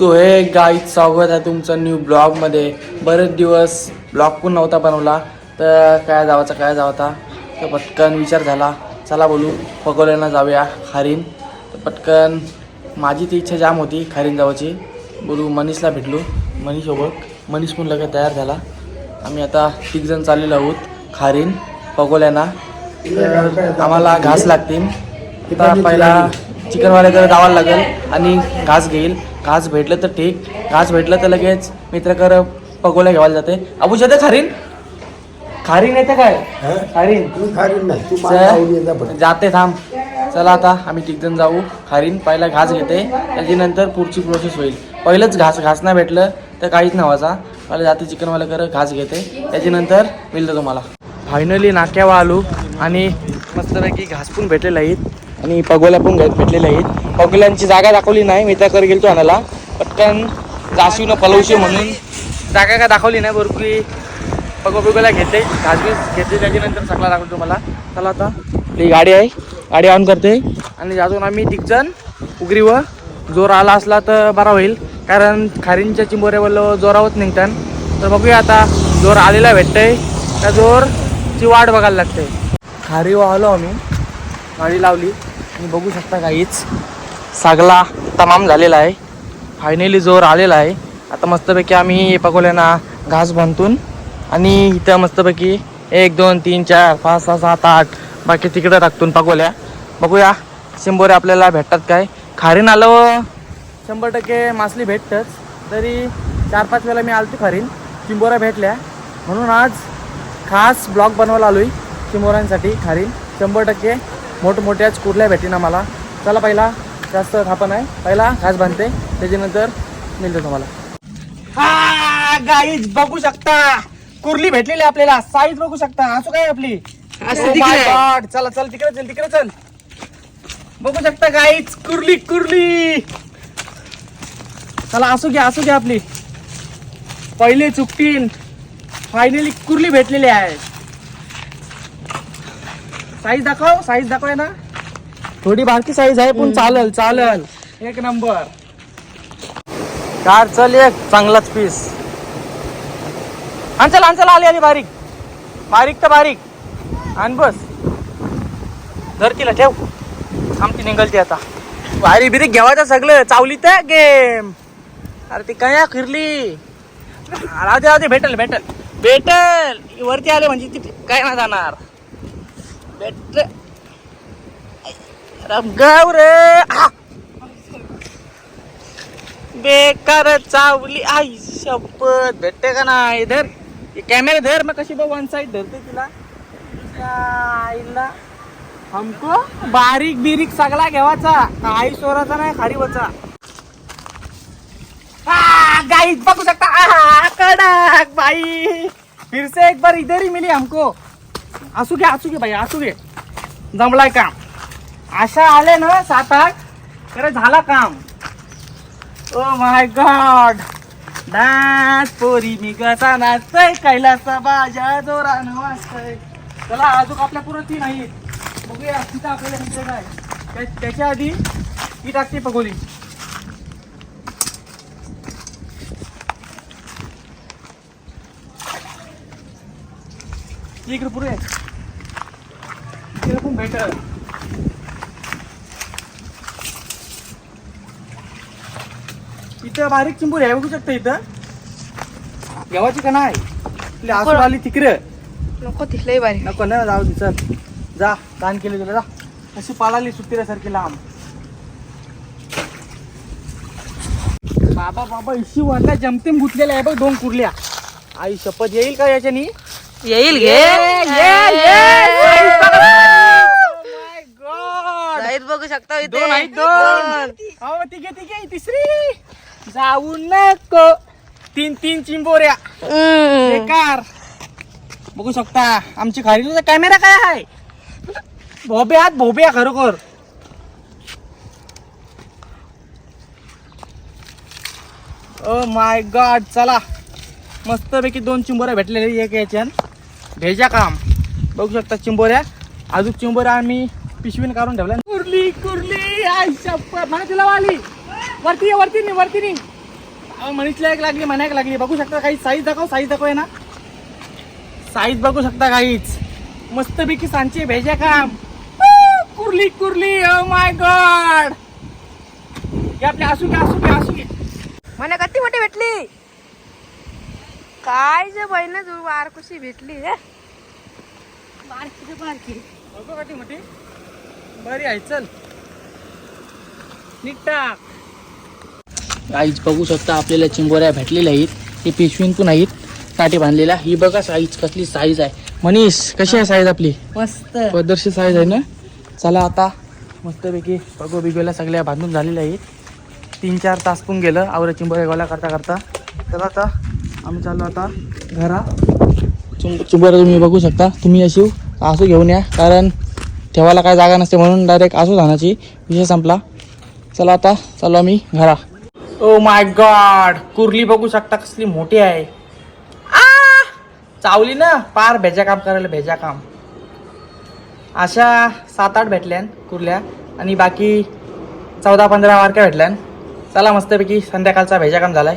So हे गाईत स्वागत आहे तुमचं न्यू ब्लॉगमध्ये बरेच दिवस ब्लॉग पण नव्हता बनवला. तर काय जावाचा काय जावाचा? तर पटकन विचार झाला. चला बोलू. पकोल्यानं जाऊया खारीन तर पटकन माझी ती इच्छा जाम होती खारीन जावाची. बोलू मनीषला भेटलो. मनीषसोबत मनीष पण लगेच तयार झाला. आम्ही आता तिघजण चाललेलो आहोत खारीन पकोल्यांना आम्हाला घास लागतील. आता पहिला चिकनवाल्याकडे जावं लागेल आणि घास घेईल. घास भेटलं तर ठीक घास भेटलं तर लगेच मित्राकडे पकोल्या घ्यायला जाते. अबू शेते खारीन? खारीन येते काय? खारीन. तू खारीन नाही. जाते थांब. चला आता आम्ही तिघजण जाऊ. खारीन पहिला घास घेते त्याच्यानंतर पुढची प्रोसेस होईल. पहिलंच घास घास नाही भेटलं तर काहीच नावाचा पहिला जाते चिकनवाल्याकडे घास घेते. त्याच्यानंतर मिळतं तुम्हाला. फायनली नाक्यावर आलो आणि मस्तपैकी घास पण भेटलेले आहेत. आणि पगोल्या पण घे- भेटलेल्या आहेत. पगोल्यांची जागा दाखवली नाही मी त्याकडे गेलतो आणायला. पटकन जाशीव न पलवशी म्हणून. जागा काय दाखवली नाही बरोबर की पगो पगोला घेते घासबीस घेते त्याच्यानंतर सगळा दाखवतो तुम्हाला. चला आता. ही गाडी आहे गाडी ऑन करते. आणि जातून आम्ही तिघजण उगरीवर. जोर आला असला तर बरा होईल कारण खारींच्या चिंबोऱ्यावर जोरावत निघतात तर बघूया आता जोर आलेला भेटतंय. त्या जोरची वाट बघायला लागते. खारी आलो आम्ही. गाडी लावली. तुम्ही बघू शकता काहीच सागला तमाम झालेला आहे. फायनली जोर आलेला आहे. आता मस्तपैकी आम्ही पकवल्यांना घास बांधून आणि इथं मस्तपैकी एक दोन तीन चार पाच सहा सात आठ बाकी तिकडं टाकतून पकवल्या बघूया शंभर आपल्याला भेटतात काय? खारीन आलं. शंभर टक्के मासली भेटतच तरी चार पाच वेळा मी आलतो खारीन. चिंबोऱ्या भेटल्या. म्हणून आज खास ब्लॉग बनवायला आलोय चिंबोऱ्यांसाठी खारीन. शंभर टक्के मोठमोठ्याच कुर्ल्या भेटीन आम्हाला. चला पहिला जास्त थापा नाही. पहिला घास बांधते त्याच्यानंतर मिळतं तुम्हाला. हा गाईज बघू शकता. कुर्ली भेटलेली आपल्याला. साईज बघू शकता. असं काय आपली? Oh my God. चला चल तिकडे चल तिकडे चल. बघू शकता गाईज कुर्ली कुर्ली. चला असू घ्या असू घ्या आपली. पहिले चुकतील. फायनली कुर्ली भेटलेली आहे. साईज दाखव साईज दाखव ना. थोडी बारकी साईज आहे पण चालल चालल. एक नंबर. कार चल एक चांगलाच पीस आण चल आण चल आली आली बारीक. बारीक तर बारीक. आण बस. धर तिला ठेव. आमची निघलती आता. बारीक बिरीक घेवायचं सगळं. चावली तर गेम अरे ती काय फिरली? राहते राहते भेटल भेटल. भेटल. वरती आले म्हणजे ती काय ना जाणार. भेट गाव रे बेकार चावली आई शपथ भेटते का नाही धर कॅमेरा धर मग कशी बघ वन साइड धरते तिला आईला हमको बारीक बिरीक सगळा घेवाचा काही चोराचा नाही खारीवचा गाई बघू शकता आहा, कडक बाई फिरसे एक बार इधर ही मिली हमको असू घे असू घे भाई असू घे. जमलाय काम. अशा आले ना सात आठ तर झाला काम. Oh my God. डान्स पोरी मी कसा नाचतय कैलासा बाजा जोरान वाचतय चला अजून आपल्या पुरती ती नाही. बघूया तिथं आपल्याला तिथे काय? त्याच्या आधी ती टाकते पगोली. ठीक इकडे पुढे भेटल इथं बारीक चिंबूर आहे बघू शकता इथं घेवाची का नाही आपली आसूर आली तिकडे नको ती लय बारीक नको ना जाऊ दे चल जा दान केले तुला जा अशी पाळाली सुट्टीसारखी लांब बाबा बाबा इशी वाटला जमतेम गुतलेल्या आहे बघ दोन कुर्ल्या आई शपथ येईल का याच्यानी येईल घे ये, ये, ये. Oh my God. जाहीर बघू शकता इथे. दोन आहेत दोन. हो तिघे तिघे तिसरी. जाऊ नको. तीन तीन चिंबोऱ्या. हम्म. बेकार. बघू शकता आमची खारीचा कॅमेरा काय आहे? भोबे आहात भोबे आहे खरोखर. ओ माय गॉड चला. मस्तपैकी दोन चिंबोऱ्या भेटलेल्या एक याच्यान भेजा काम. बघू शकता चिंबोऱ्या. अजून चिंबोऱ्या आम्ही पिशवीन काढून ठेवल्या कुर्ली कुर्ली आई शप्पथ मला आली. वरती ये, वरती नाही वरती नाही मनीषला एक लागली म्हणायला लागली. बघू शकता काही साईज दाखव साईज दाखव ना साईज बघू शकता काहीच. मस्तपैकी सांची भेजा काम. कुर्ली कुर्ली. Oh ओ माय गॉड हे आपले असू घे असू घे असू घे. म्हणे कधी मोठी भेटली काय जे बहिण तू वार कशी भेटली हे? बारकी बारकी बघू काठी मोठी बरी आहे चल आईच बघू शकता आपल्याला चिंबोऱ्या भेटलेल्या आहेत. हे पिशवीतून आहेत. काठी बांधलेल्या ही बघा साईज कसली साईज आहे. मनीष कशी आहे साईज आपली? मस्त. पदरशी साईज आहे ना? चला आता मस्तपैकी बघू बिगोला सगळ्या बांधून झालेल्या आहेत. तीन चार तास पण गेलं आवरा चिंबोऱ्या गोळा करता करता. चला आता आम्ही चाललो आता घरा. चिंब चिंबोऱ्या तुम्ही बघू शकता. तुम्ही अशी आसू घेऊन या. कारण ठेवायला काय जागा नसते म्हणून डायरेक्ट आसू धानाची विषय संपला. चला आता चाललो आम्ही घरा. ओ माय गॉड कुर्ली बघू शकता कसली मोठी आहे. आ! चावली ना पार भेजा काम करायला भेजा काम. अशा सात आठ भेटल्यान कुर्ल्या आणि बाकी चौदा पंधरा वारक्या भेटल्यान. चला मस्तपैकी संध्याकाळचा भेजा काम झालाय.